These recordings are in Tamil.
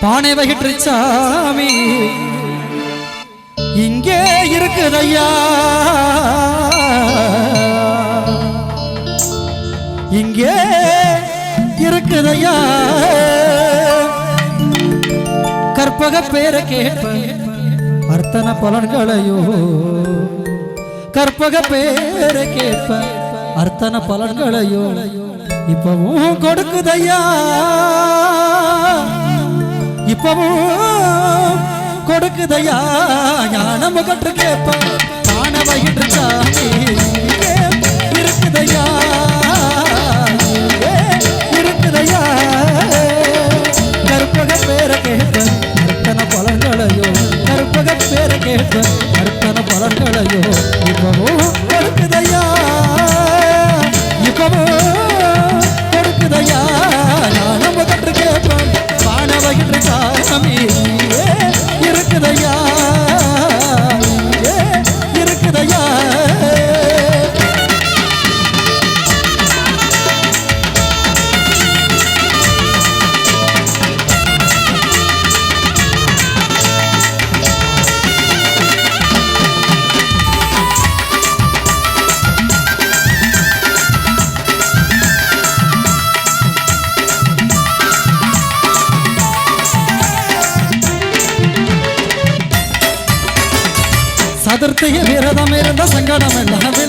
பானை வகிற்று சாமி. இங்கே இருக்குதையா. இங்கே இருக்குதையா. கற்பக பேர கேட்ப. அர்த்தன பலன்களையோ. கற்பக பேர கேட்ப. அர்த்தன பலன்களையோ. இப்பவும் கொடுக்குதையா? இப்பவும் கொடுக்குதையா? ஞானம் கற்று கேட்ப காண சாமி இருக்குதையா? இருக்குதையா? கற்பக பேர கேட்ப அர்த்தன பலன்களையோ கற்பக பேர கேட்ப அர்த்தன பலன்களையோ இப்பவும் கொடுக்குதையா? அதிர்த்தியில் விரதம் இருந்த சங்கடம் எல்லாம்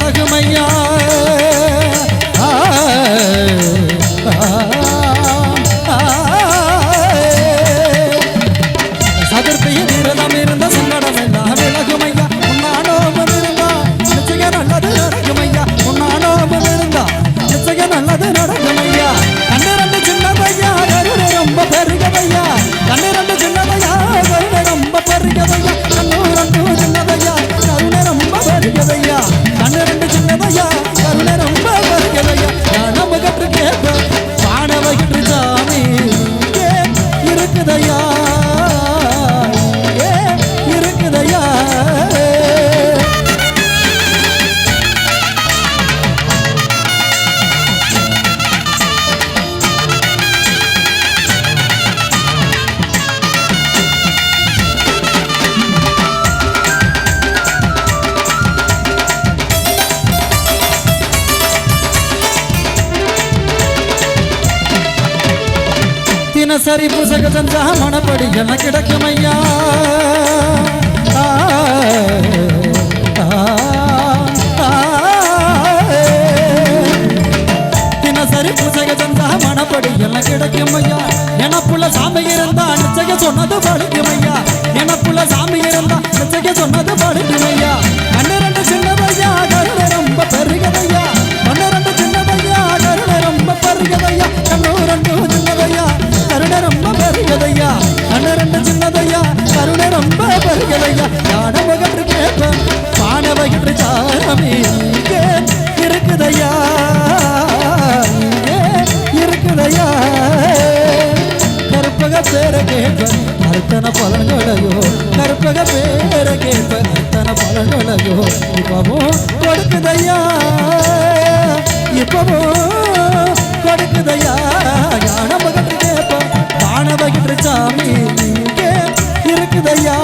சரி புசக தந்தா மனப்படி என கிடைக்கும் ஐயா. தினசரி புசக தந்தா மனப்படி என கிடைக்கும் ஐயா. எனப்புள்ள சாமி இருந்தா நிச்சய சொன்னது பழிக்கும் ஐயா. எனப்புள்ள சாமி இருந்தா நிச்சய சொன்னது கற்பக பேர கேட்ப அர்த்தன பலன்களையோ கருப்பக பேர கேட்ப அர்த்தன பலன்களையோ இப்பவும் கொடுக்குதையா இப்பவும் கொடுக்குதையா ஞான மகன்று கேட்பேன் பான வகிட்டு சாமி இங்கே இருக்குதையா